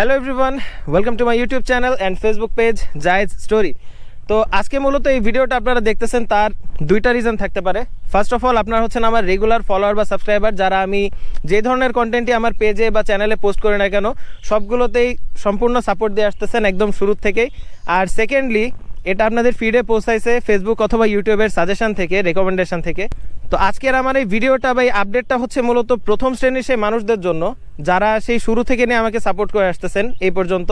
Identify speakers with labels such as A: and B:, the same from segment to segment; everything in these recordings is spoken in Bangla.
A: Hello everyone welcome to my YouTube channel and Facebook page Zayed story তো আজকে মূলত এই ভিডিওটা আপনারা দেখতেছেন, তার দুইটা রিজন থাকতে পারে। ফার্স্ট অফ অল আপনার হচ্ছেন আমার রেগুলার ফলোয়ার বা সাবস্ক্রাইবার যারা আমি যে ধরনের কন্টেন্টই আমার পেজে বা চ্যানেলে পোস্ট করি না কেন, সবগুলোতেই সম্পূর্ণ সাপোর্ট দিয়ে আসতেছেন একদম শুরুর থেকেই। আর সেকেন্ডলি এটা আপনাদের ফিডে পৌঁছাইছে ফেসবুক অথবা ইউটিউবের সাজেশন থেকে রেকমেন্ডেশন থেকে। তো আজকের আমার এই ভিডিওটা বা এই আপডেটটা হচ্ছে মূলত প্রথম শ্রেণির সেই মানুষদের জন্য, যারা সেই শুরু থেকে নিয়ে আমাকে সাপোর্ট করে আসতেছেন এই পর্যন্ত।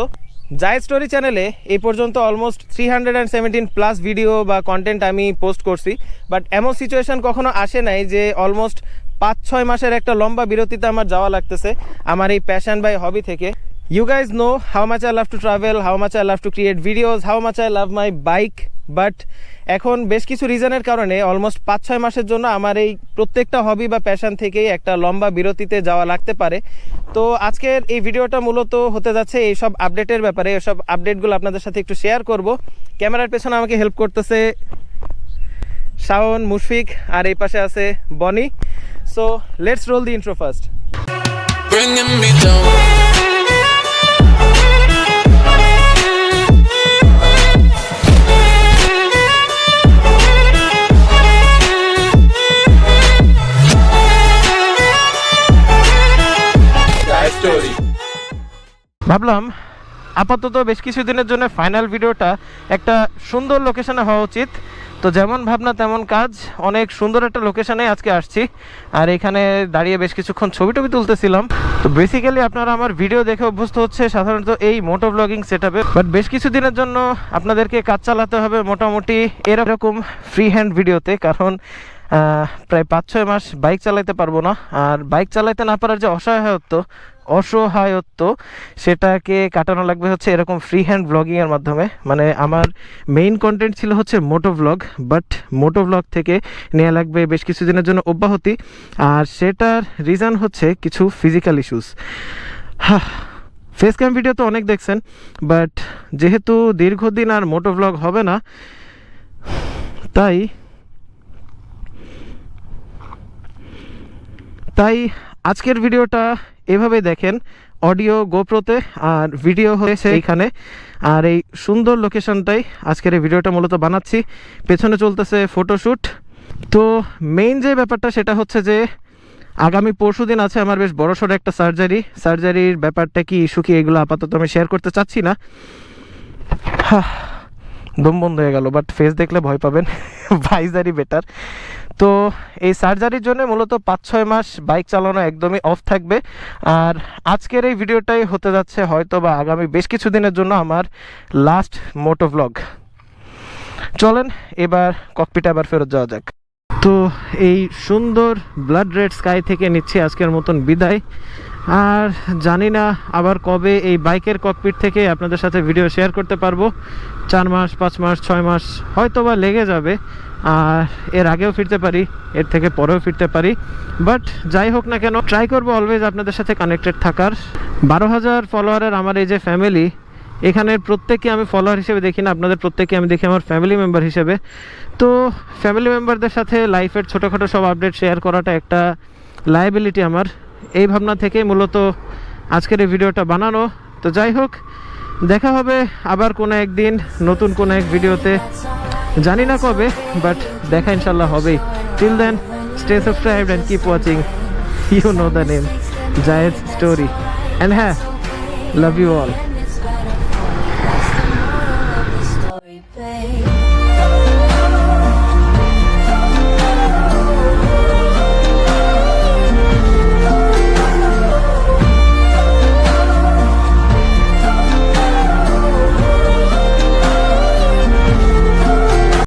A: জায় স্টোরি চ্যানেলে এই পর্যন্ত almost three hundred and seventeen plus video বা কন্টেন্ট আমি পোস্ট করছি। বাট এমন সিচুয়েশন কখনো আসে নাই যে অলমোস্ট পাঁচ ছয় মাসের একটা লম্বা বিরতিতে আমার যাওয়া লাগতেছে, আমার এই প্যাশন বাই হবি থেকে। You guys know how much I love to travel how much I love to create videos how much I love my bike but এখন বেশ কিছু রিজনের কারণে অলমোস্ট পাঁচ ছয় মাসের জন্য আমার এই প্রত্যেকটা হবি বা প্যাশন থেকেই একটা লম্বা বিরতিতে যাওয়া লাগতে পারে। তো আজকের এই ভিডিওটা মূলত হতে যাচ্ছে এইসব আপডেটের ব্যাপারে এসব আপডেটগুলো আপনাদের সাথে একটু শেয়ার করব। ক্যামেরার পেছনে আমাকে হেল্প করতেছে শাওন, মুশফিক, আর এই পাশে আছে Boni. So let's roll the intro first ভাবলাম আপাতত বেশ কিছুদিনের জন্য ফাইনাল ভিডিওটা একটা সুন্দর লোকেশনে হওয়া উচিত। তো যেমন ভাবনা, তেমন কাজ। অনেক সুন্দর একটা লোকেশনে আজকে আসছি। আর এখানে দাঁড়িয়ে বেশ কিছুক্ষণ ছবি টবি তুলতেছিলাম। তো বেসিক্যালি আপনারা আমার ভিডিও দেখে অভ্যস্ত হচ্ছে সাধারণত এই মোটো ব্লগিং সেট আপে বাট বেশ কিছুদিনের জন্য আপনাদেরকে কাজ চালাতে হবে মোটামুটি এরকম ফ্রি হ্যান্ড ভিডিওতে কারণ প্রায় পাঁচ ছয় মাস বাইক চালাইতে পারব না। আর বাইক চালাইতে না পারার যে অসহায়ত্ব অসহায়ত্ব, সেটাকে কাটানো লাগবে হচ্ছে এরকম ফ্রি হ্যান্ড ব্লগিংয়ের মাধ্যমে। মানে আমার মেইন কন্টেন্ট ছিল হচ্ছে moto blog but moto blog থেকে নেওয়া লাগবে বেশ কিছুদিনের জন্য অব্যাহতি। আর সেটার রিজন হচ্ছে কিছু physical issues face cam video তো অনেক দেখছেন বাট যেহেতু দীর্ঘদিন আর মোটো ব্লগ হবে না, তাই তাই আজকের ভিডিওটা এভাবে দেখেন অডিও গোপ্রোতে আর ভিডিও হয়েছে এইখানে আর এই সুন্দর লোকেশনটাই আজকের এই ভিডিওটা মূলত বানাচ্ছি। পেছনে চলতেছে ফটোশ্যুট তো মেইন যে ব্যাপারটা সেটা হচ্ছে যে, আগামী পরশু দিন আছে আমার বেশ বড়সড় একটা সার্জারি সার্জারির ব্যাপারটা কি ইস্যু কি, এগুলো আপাতত আমি শেয়ার করতে চাচ্ছি না। দম বন্ধ হয়ে গেল বাট ফেস দেখলে ভয় পাবেন। ভাইজারই বেটার তো এই সার্জারির জন্য মূলত পাঁচ ছয় মাস বাইক চালানো একদমই অফ থাকবে। আর আজকের এই ভিডিওটাই হতে যাচ্ছে হয়তো বা আগামী বেশ কিছু দিনের জন্য আমার লাস্ট মোটো ব্লগ চলেন, এবার ককপিটে আবার ফেরত যাওয়া যাক। তো এই সুন্দর ব্লাড রেড স্কাই থেকে নিচ্ছি আজকের মতন বিদায়। আর জানি না আবার কবে এই বাইকের ককপিট থেকে আপনাদের সাথে ভিডিও শেয়ার করতে পারব। চার মাস, পাঁচ মাস, ছয় মাস হয়তো বা লেগে যাবে। আর এর আগেও ফিরতে পারি, এর থেকে পরেও ফিরতে পারি। বাট যাই হোক না কেন ট্রাই করব অলওয়েজ আপনাদের সাথে কানেক্টেড থাকার। বারো হাজার ফলোয়ারের আমার এই যে ফ্যামিলি এখানের প্রত্যেককে আমি ফলোয়ার হিসেবে দেখি না, আপনাদের প্রত্যেককে আমি দেখি আমার ফ্যামিলি মেম্বার হিসেবে। তো ফ্যামিলি মেম্বারদের সাথে লাইফের ছোটোখাটো সব আপডেট শেয়ার করাটা একটা লাইবিলিটি আমার। এই ভাবনা থেকে মূলত আজকের এই ভিডিওটা বানানো। তো যাই হোক, দেখা হবে আবার কোনো একদিন নতুন কোনো এক ভিডিওতে জানি না কবে বাট দেখা ইনশাল্লাহ হবেই। Till then stay subscribe and keep watching you know the name Zayed story and হ্যাঁ লাভ ইউ অল